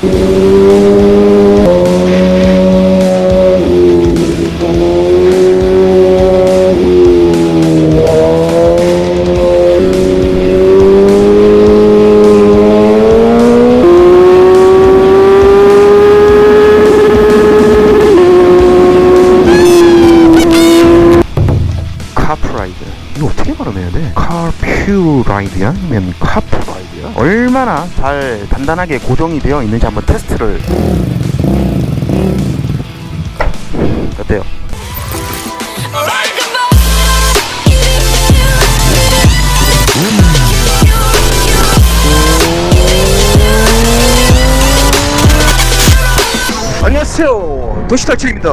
카프 얼마나 잘 단단하게 고정이 되어 있는지 한번 테스트를. 어때요? 안녕하세요. 도시탈출입니다.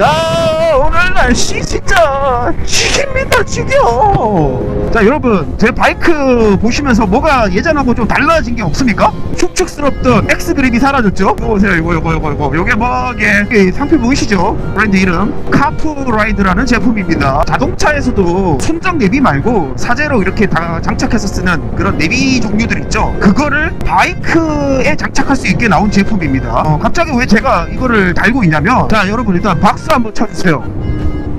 아 오늘 날씨 진짜 죽입니다 죽여. 자 여러분 제 바이크 보시면서 뭐가 예전하고 좀 달라진 게 없습니까? 축축스럽던 X 그립이 사라졌죠? 이거 보세요 이거 이거 이거 이거. 요게 뭐게? 이 상표 보이시죠? 브랜드 이름? 카프라이드라는 제품입니다. 자동차에서도 순정 내비 말고 사제로 이렇게 다 장착해서 쓰는 그런 내비 종류들 있죠? 그거를 바이크에 장착할 수 있게 나온 제품입니다. 어, 갑자기 왜 제가 이거를 달고 있냐면 자 여러분 일단 박수 한번 쳐주세요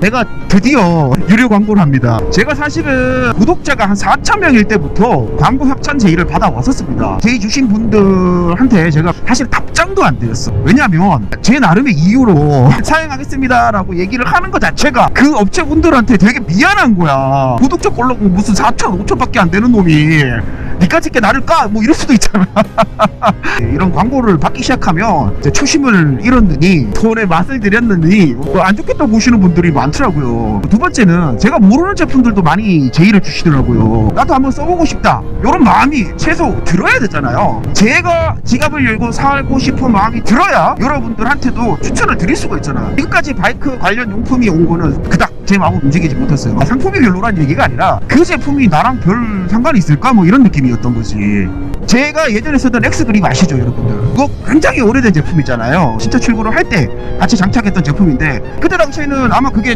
내가 드디어 유료 광고를 합니다. 제가 사실은 구독자가 한 4,000명일 때부터 광고 협찬 제의를 받아왔었습니다. 제의 주신 분들한테 제가 사실 답장도 안 드렸어. 왜냐면 제 나름의 이유로 사용하겠습니다라고 얘기를 하는 것 자체가 그 업체분들한테 되게 미안한 거야. 구독자 걸려고 무슨 4천, 5천밖에 안 되는 놈이 니까짓 게 나를 까? 뭐 이럴 수도 있잖아. 이런 광고를 받기 시작하면 초심을 잃었느니 돈의 맛을 들였느니 뭐안 좋겠다 보시는 분들이 많 더라고요. 두 번째는 제가 모르는 제품들도 많이 제의를 주시더라고요. 나도 한번 써보고 싶다. 이런 마음이 최소 들어야 되잖아요. 제가 지갑을 열고 사고 싶은 마음이 들어야 여러분들한테도 추천을 드릴 수가 있잖아요. 지금까지 바이크 관련 용품이 온 거는 그닥 제 마음을 움직이지 못했어요. 아, 상품이 별로란 얘기가 아니라 그 제품이 나랑 별 상관이 있을까? 뭐 이런 느낌이었던 거지. 제가 예전에 쓰던 엑스 그립 아시죠, 여러분들? 그거 굉장히 오래된 제품이잖아요. 신차 출고를 할 때 같이 장착했던 제품인데 그때 당시에는 아마 그게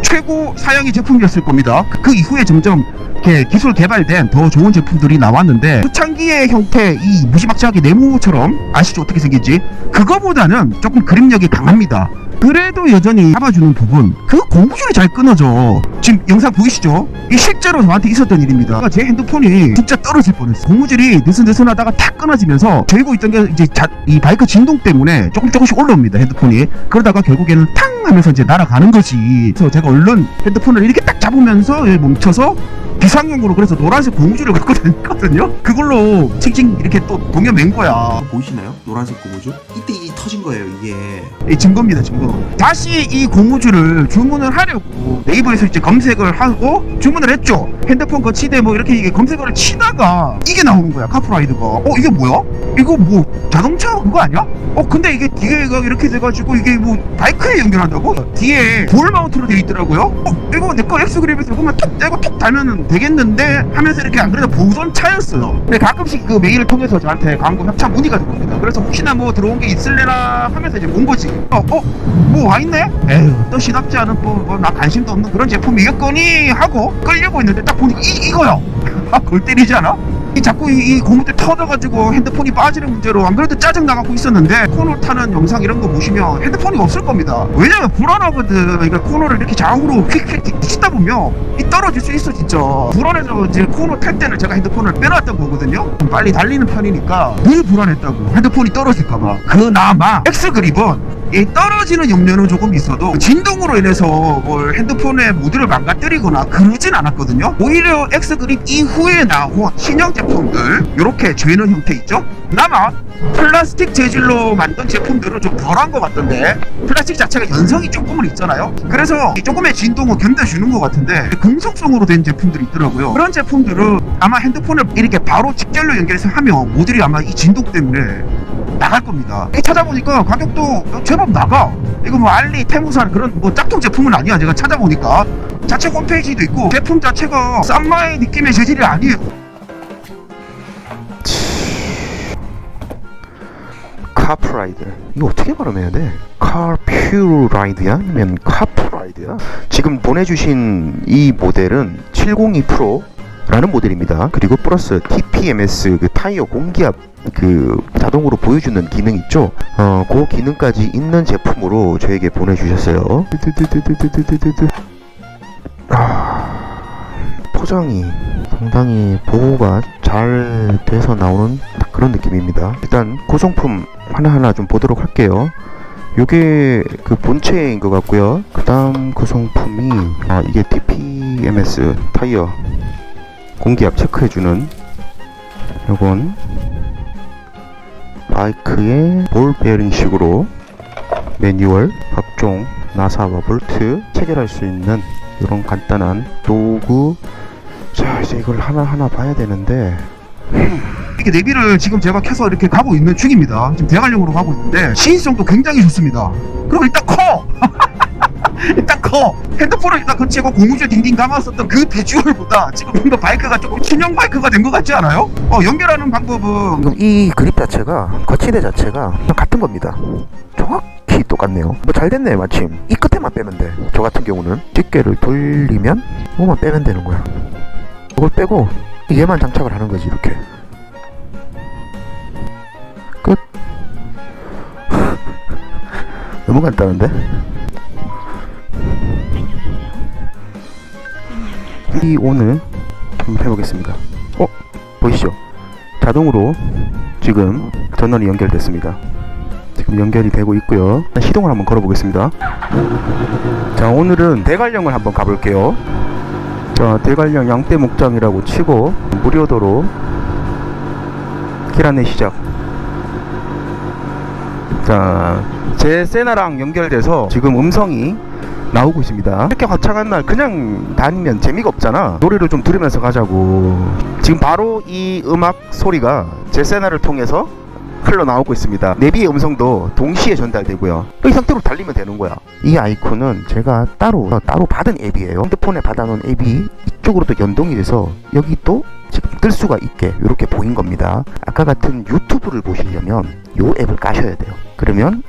최고 사양의 제품이었을 겁니다. 그- 그 이후에 점점 이렇게 기술 개발된 더 좋은 제품들이 나왔는데 초창기의 형태 이 무지막지하게 네모처럼 아시죠 어떻게 생겼지? 그거보다는 조금 그립력이 강합니다. 그래도 여전히 잡아주는 부분 그 고무줄이 잘 끊어져. 지금 영상 보이시죠? 이 실제로 저한테 있었던 일입니다. 제 핸드폰이 진짜 떨어질 뻔했어 고무줄이 느슨느슨하다가 탁 끊어지면서 들고 있던 게 이제 자, 이 바이크 진동 때문에 조금 조금씩 올라옵니다 핸드폰이. 그러다가 결국에는 탕 하면서 이제 날아가는 거지. 그래서 제가 얼른 핸드폰을 이렇게 딱 잡으면서 예, 멈춰서 비상용으로 그래서 노란색 고무줄을 갖고 다녔거든요 그걸로 칭칭 이렇게 또 동여 맨 거야 보이시나요? 노란색 고무줄? 이때 이 터진 거예요 이게 이 증거입니다 증거 다시 이 고무줄을 주문을 하려고 네이버에서 이제 검색을 하고 주문을 했죠 핸드폰 거치대 뭐 이렇게 이게 검색어를 치다가 이게 나오는 거야 카프라이드가 어 이게 뭐야? 이거 뭐 자동차 그거 아니야? 어 근데 이게 뒤에가 이렇게 돼가지고 이게 뭐 바이크에 연결한다고? 뒤에 볼 마운트로 되어 있더라고요 어 이거 내 거 엑스그립에서 이거만 톡 떼고 톡 달면은 되겠는데 하면서 이렇게 안 그래도 보던 차였어요 근데 가끔씩 그 메일을 통해서 저한테 광고 협찬 문의가 들어옵니다 그래서 혹시나 뭐 들어온 게 있을래나 하면서 이제 본 거지 어? 어? 뭐 와 있네? 에휴 또 시답지 않은 뭐 나 관심도 없는 그런 제품이겠거니 하고 끌려고 있는데 딱 보니까 이, 이거요 아 골 때리지 않아? 이 자꾸 이, 이 고무대 터져가지고 핸드폰이 빠지는 문제로 안 그래도 짜증 나갖고 있었는데 코너 타는 영상 이런 거 보시면 핸드폰이 없을 겁니다. 왜냐면 불안하거든. 그러니까 코너를 이렇게 좌우로 휙휙 치다 보면 이 떨어질 수 있어 진짜. 불안해서 이제 코너 탈 때는 제가 핸드폰을 빼놨던 거거든요. 좀 빨리 달리는 편이니까 늘 불안했다고 핸드폰이 떨어질까봐. 그나마 엑스 그립은 이 떨어지는 염려는 조금 있어도 진동으로 인해서 뭘 핸드폰의 모드를 망가뜨리거나 그러진 않았거든요. 오히려 엑스 그립 이후에 나온 신형 제품들 이렇게 죄는 형태 있죠? 나만 플라스틱 재질로 만든 제품들은 좀 덜한 것 같던데 플라스틱 자체가 연성이 조금은 있잖아요. 그래서 이 조금의 진동을 견뎌주는 것 같은데 금속성으로 된 제품들이 있더라고요. 그런 제품들은 아마 핸드폰을 이렇게 바로 직결로 연결해서 하면 모듈이 아마 이 진동 때문에 나갈 겁니다. 이 찾아보니까 가격도 제법 나가. 이거 뭐 알리, 테무산 그런 뭐 짝퉁 제품은 아니야. 제가 찾아보니까 자체 홈페이지도 있고 제품 자체가 쌈마의 느낌의 재질이 아니에요. 카프라이드 이거 어떻게 발음해야 돼? 카퓨라이드야? 아니면 카프라이드야? 지금 보내주신 이 모델은 702 프로 라는 모델입니다. 그리고 플러스 TPMS 그 타이어 공기압 그 자동으로 보여주는 기능 있죠? 어, 그 기능까지 있는 제품으로 저에게 보내주셨어요. 아, 포장이 상당히 보호가 잘 돼서 나오는 그런 느낌입니다. 일단 구성품 하나하나 좀 보도록 할게요. 요게 그 본체인 것 같고요. 그 다음 구성품이 아, 이게 TPMS 타이어 공기압 체크해주는 요건 바이크의 볼 베어링식으로 매뉴얼, 각종 나사와 볼트 체결할 수 있는 이런 간단한 도구 자 이제 이걸 하나하나 봐야 되는데 이렇게 내비를 지금 제가 켜서 이렇게 가고 있는 중입니다. 지금 대관령으로 가고 있는데 시인성도 굉장히 좋습니다. 그리고 일단 커. 일단 커. 핸드폰을 일단 거치고 고무줄 딩딩 감았었던 그 비주얼보다 지금 좀 더 바이크가 조금 신형 바이크가 된 것 같지 않아요? 어, 연결하는 방법은 이 그립 자체가 거치대 자체가 같은 겁니다. 정확히 똑같네요. 뭐 잘 됐네 마침. 이 끝에만 빼면 돼저 같은 경우는 집게를 돌리면 이거만 빼면 되는 거야. 이걸 빼고 얘만 장착을 하는 거지 이렇게. 끝. 너무 간단한데 이 오늘 한번 해보겠습니다 어? 보이시죠? 자동으로 지금 전원이 연결됐습니다. 지금 연결이 되고 있고요. 시동을 한번 걸어보겠습니다. 자, 오늘은 대관령을 한번 가볼게요. 자, 대관령 양떼 목장이라고 치고 무료도로 길 안내 시작. 자, 제 세나랑 연결돼서 지금 음성이 나오고 있습니다. 이렇게 화창한 날 그냥 다니면 재미가 없잖아. 노래를 좀 들으면서 가자고. 지금 바로 이 음악 소리가 제 세나를 통해서 흘러나오고 있습니다. 내비의 음성도 동시에 전달되고요. 이 상태로 달리면 되는 거야. 이 아이콘은 제가 따로 따로 받은 앱이에요. 핸드폰에 받아놓은 앱이 이쪽으로 또 연동이 돼서 여기 또 지금 뜰 수가 있게 이렇게 보인 겁니다. 아까 같은 유튜브를 보시려면 이 앱을 까셔야 돼요. 그러면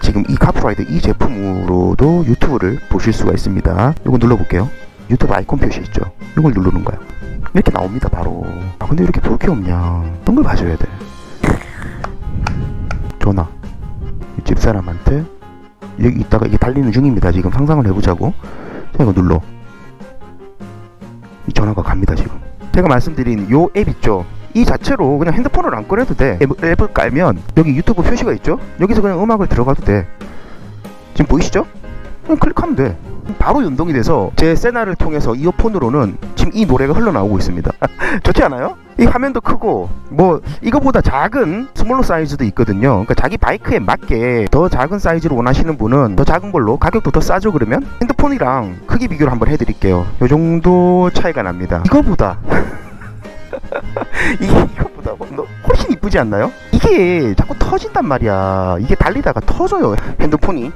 지금 이 카프라이드 이 제품으로도 유튜브를 보실 수가 있습니다. 이거 눌러볼게요. 유튜브 아이콘 표시 있죠? 이걸 누르는 거야. 이렇게 나옵니다, 바로. 아, 근데 이렇게 볼 게 없냐. 이런 걸 봐줘야 돼. 전화. 이 집사람한테 여기 있다가 이게 달리는 중입니다. 지금 상상을 해보자고. 자, 이거 눌러. 이 전화가 갑니다, 지금. 제가 말씀드린 요 앱 있죠? 이 자체로 그냥 핸드폰을 안 꺼내도 돼. 앱, 앱을 깔면 여기 유튜브 표시가 있죠? 여기서 그냥 음악을 들어가도 돼. 지금 보이시죠? 그냥 클릭하면 돼. 바로 연동이 돼서 제 세나를 통해서 이어폰으로는 지금 이 노래가 흘러나오고 있습니다. 좋지 않아요? 이 화면도 크고 뭐 이거보다 작은 스몰로 사이즈도 있거든요. 그러니까 자기 바이크에 맞게 더 작은 사이즈로 원하시는 분은 더 작은 걸로 가격도 더 싸죠 그러면 핸드폰이랑 크기 비교를 한번 해드릴게요. 요 정도 차이가 납니다. 이거보다 이게 이거보다 뭐 너- 훨씬 이쁘지 않나요? 이게 자꾸 터진단 말이야. 이게 달리다가 터져요. 핸드폰이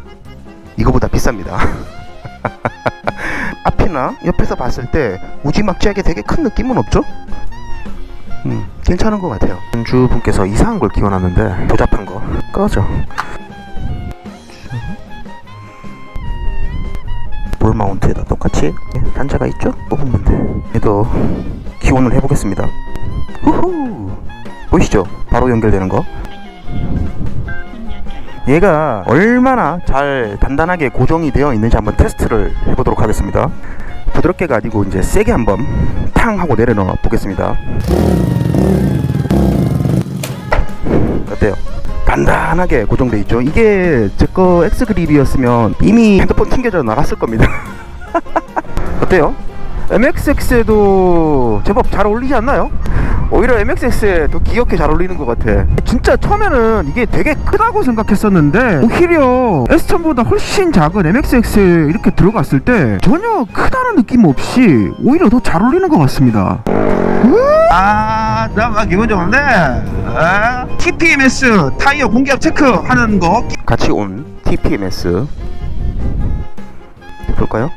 이거보다 비쌉니다. 앞이나 옆에서 봤을 때 무지막지하게 되게 큰 느낌은 없죠? 음, 괜찮은 것 같아요. 연주분께서 이상한 걸 끼워놨는데 조잡한 거 꺼져. 볼 마운트에다 똑같이 예, 단자가 있죠? 뽑으면 돼. 얘도 기온을 해보겠습니다. 후후 보이시죠? 바로 연결되는 거. 얘가 얼마나 잘 단단하게 고정이 되어 있는지 한번 테스트를 해보도록 하겠습니다. 부드럽게가 아니고 이제 세게 한번 탕 하고 내려놓아 보겠습니다. 어때요? 단단하게 고정돼 있죠. 이게 제거 엑스 그립이었으면 이미 핸드폰 튕겨져 나갔을 겁니다. 어때요? MXX에도 제법 잘 어울리지 않나요? 오히려 MXX에 더 귀엽게 잘 어울리는 것 같아. 진짜 처음에는 이게 되게 크다고 생각했었는데 오히려 S1000보다 훨씬 작은 MXX에 이렇게 들어갔을 때 전혀 크다는 느낌 없이 오히려 더 잘 어울리는 것 같습니다. 아, 나 기본적인데 TPMS 타이어 공기압 체크하는 거 같이 온 TPMS 볼까요?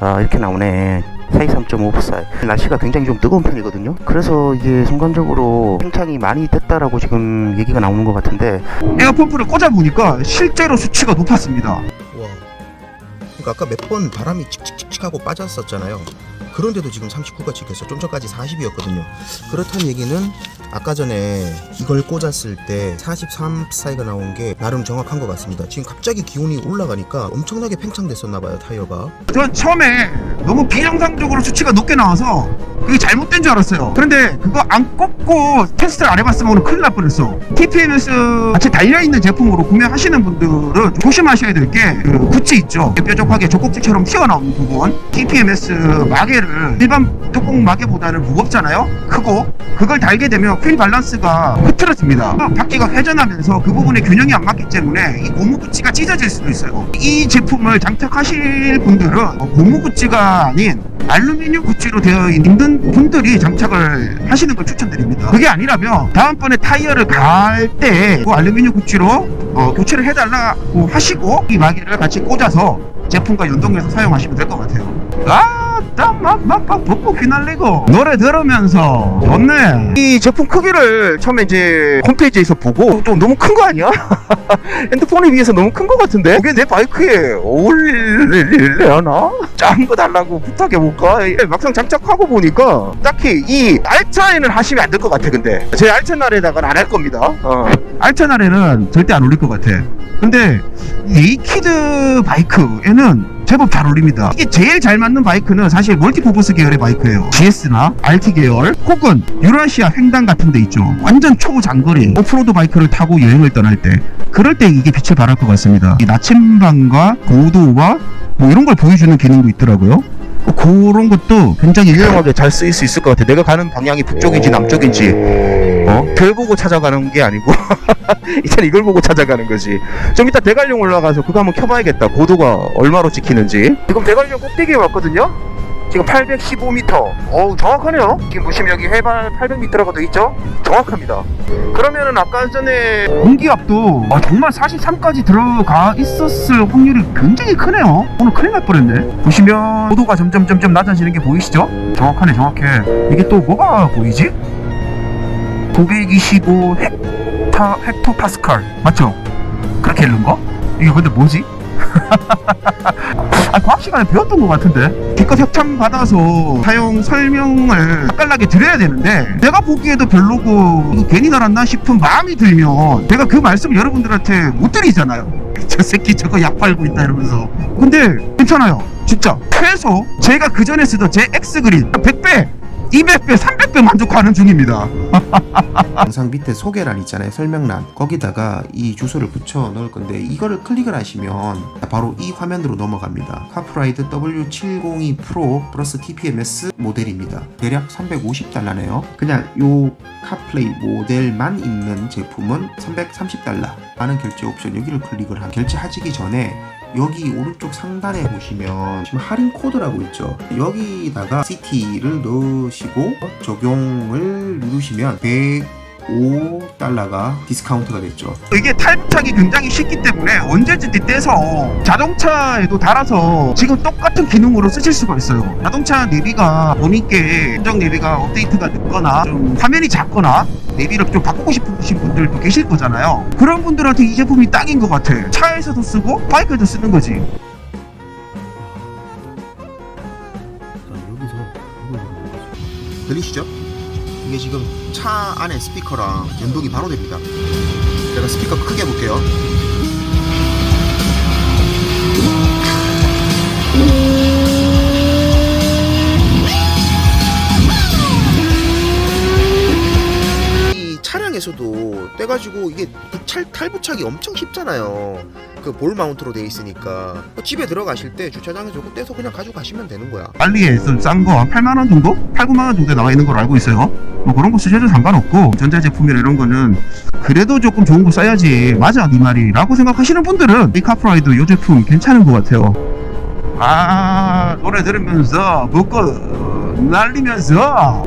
아 이렇게 나오네 사이 3.5 날씨가 굉장히 좀 뜨거운 편이거든요 그래서 이게 순간적으로 팽창이 많이 됐다라고 지금 얘기가 나오는 것 같은데 에어 펌프를 꽂아 보니까 실제로 수치가 높았습니다. 와 그러니까 아까 몇 번 바람이 칙칙칙칙하고 빠졌었잖아요 그런데도 지금 39가 찍혔어. 좀 전까지 40이었거든요. 그렇다는 얘기는 아까 전에 이걸 꽂았을 때 43 사이가 나온 게 나름 정확한 것 같습니다. 지금 갑자기 기온이 올라가니까 엄청나게 팽창됐었나 봐요 타이어가. 전 처음에 너무 비정상적으로 수치가 높게 나와서 그게 잘못된 줄 알았어요. 그런데 그거 안 꽂고 테스트를 안 해봤으면 오늘 큰일 날 뻔했어. TPMS 같이 달려있는 제품으로 구매하시는 분들은 조심하셔야 될 게 그 구찌 있죠. 뾰족하게 젖꼭지처럼 튀어나오는 부분. TPMS 마개를 일반 뚜껑 마개보다는 무겁잖아요. 크고 그걸 달게 되면 휠 밸런스가 흐트러집니다. 바퀴가 회전하면서 그 부분에 균형이 안 맞기 때문에 이 고무 구찌가 찢어질 수도 있어요. 이 제품을 장착하실 분들은 어, 고무 구찌가 아닌 알루미늄 구찌로 되어 있는 분들이 장착을 하시는 걸 추천드립니다. 그게 아니라면 다음번에 타이어를 갈 때 그 알루미늄 구찌로 어, 교체를 해달라고 하시고 이 마개를 같이 꽂아서 제품과 연동해서 사용하시면 될 것 같아요. 아, 땀 막막막 붓고 휘날리고 노래 들으면서 좋네. 이 제품 크기를 처음에 이제 홈페이지에서 보고 좀 너무 큰 거 아니야? 핸드폰에 비해서 너무 큰 거 같은데? 그게 내 바이크에 어울릴려나? 작은 거 달라고 부탁해볼까? 막상 장착하고 보니까 딱히 이 알차에는 하시면 안 될 것 같아 근데 제 알차 날에다가는 안 할 겁니다 어. 알차 날에는 절대 안 올릴 것 같아 근데 네이키드 바이크에는 제법 잘 어울립니다. 이게 제일 잘 맞는 바이크는 사실 멀티퍼포스 계열의 바이크예요. GS나 RT 계열 혹은 유라시아 횡단 같은 데 있죠. 완전 초장거리 오프로드 바이크를 타고 여행을 떠날 때 그럴 때 이게 빛을 발할 것 같습니다. 이 나침반과 고도와 뭐 이런 걸 보여주는 기능도 있더라고요. 어, 그런 것도 굉장히 유용하게 잘 쓰일 수 있을 것 같아. 내가 가는 방향이 북쪽인지 남쪽인지 어? 별 보고 찾아가는 게 아니고 일단 이걸 보고 찾아가는 거지. 좀 이따 대관령 올라가서 그거 한번 켜봐야겠다. 고도가 얼마로 찍히는지. 지금 대관령 꼭대기에 왔거든요. 지금 815m. 어우 정확하네요. 지금 보시면 여기 해발 800m라고 돼 있죠? 정확합니다. 그러면은 아까 전에 공기압도 아, 정말 43까지 들어가 있었을 확률이 굉장히 크네요. 오늘 큰일 날 뻔했네. 보시면 고도가 점점 점점 낮아지는 게 보이시죠? 정확하네 정확해. 이게 또 뭐가 보이지? 925 헥타, 헥토파스칼 맞죠? 그렇게 읽는 거? 이게 근데 뭐지? 아, 과학 시간에 배웠던 것 같은데 기껏 협찬 받아서 사용 설명을 맛깔나게 드려야 되는데 내가 보기에도 별로고 괜히 달았나 싶은 마음이 들면 내가 그 말씀을 여러분들한테 못 드리잖아요 저 새끼 저거 약 팔고 있다 이러면서 근데 괜찮아요 진짜 최소 제가 그 전에 쓰던 제 X그린 100배 200배 300배 만족하는 중입니다. 영상 밑에 소개란 있잖아요. 설명란. 거기다가 이 주소를 붙여 넣을 건데 이거를 클릭을 하시면 바로 이 화면으로 넘어갑니다. 카프라이드 W702 프로 플러스 TPMS 모델입니다. 대략 350달러네요. 그냥 요 카플레이 모델만 있는 제품은 330달러 많은 결제 옵션 여기를 클릭을 하면 결제하시기 전에 여기 오른쪽 상단에 보시면 지금 할인 코드라고 있죠. 여기다가 CT를 넣으시고 적용을 누르시면 105달러가 디스카운트가 됐죠. 이게 탈부착이 굉장히 쉽기 때문에 언제든지 떼서 자동차에도 달아서 지금 똑같은 기능으로 쓰실 수가 있어요. 자동차 내비가 본인께 감정 내비가 업데이트가 늦거나 좀 화면이 작거나 내비를 좀 바꾸고 싶으신 분들도 계실 거잖아요. 그런 분들한테 이 제품이 딱인 것 같아. 차에서도 쓰고 바이크에도 쓰는 거지. 들리시죠? 이게 지금 차 안에 스피커랑 연동이 바로 됩니다. 제가 스피커 크게 해볼게요. 이 차량에서도 떼가지고 이게 부착 탈부착이 엄청 쉽잖아요. 그 볼 마운트로 돼 있으니까 집에 들어가실 때 주차장에서 조금 떼서 그냥 가지고 가시면 되는 거야. 빨리에 싼거 8만 원 정도? 8, 9만 원 정도에 나와 있는 걸로 알고 있어요. 뭐 그런 거 쓰셔도 상관없고 전자 제품이나 이런 거는 그래도 조금 좋은 거 써야지 맞아 네 말이라고 생각하시는 분들은 이 카프라이드 이 제품 괜찮은 것 같아요. 아 노래 들으면서 먹고 날리면서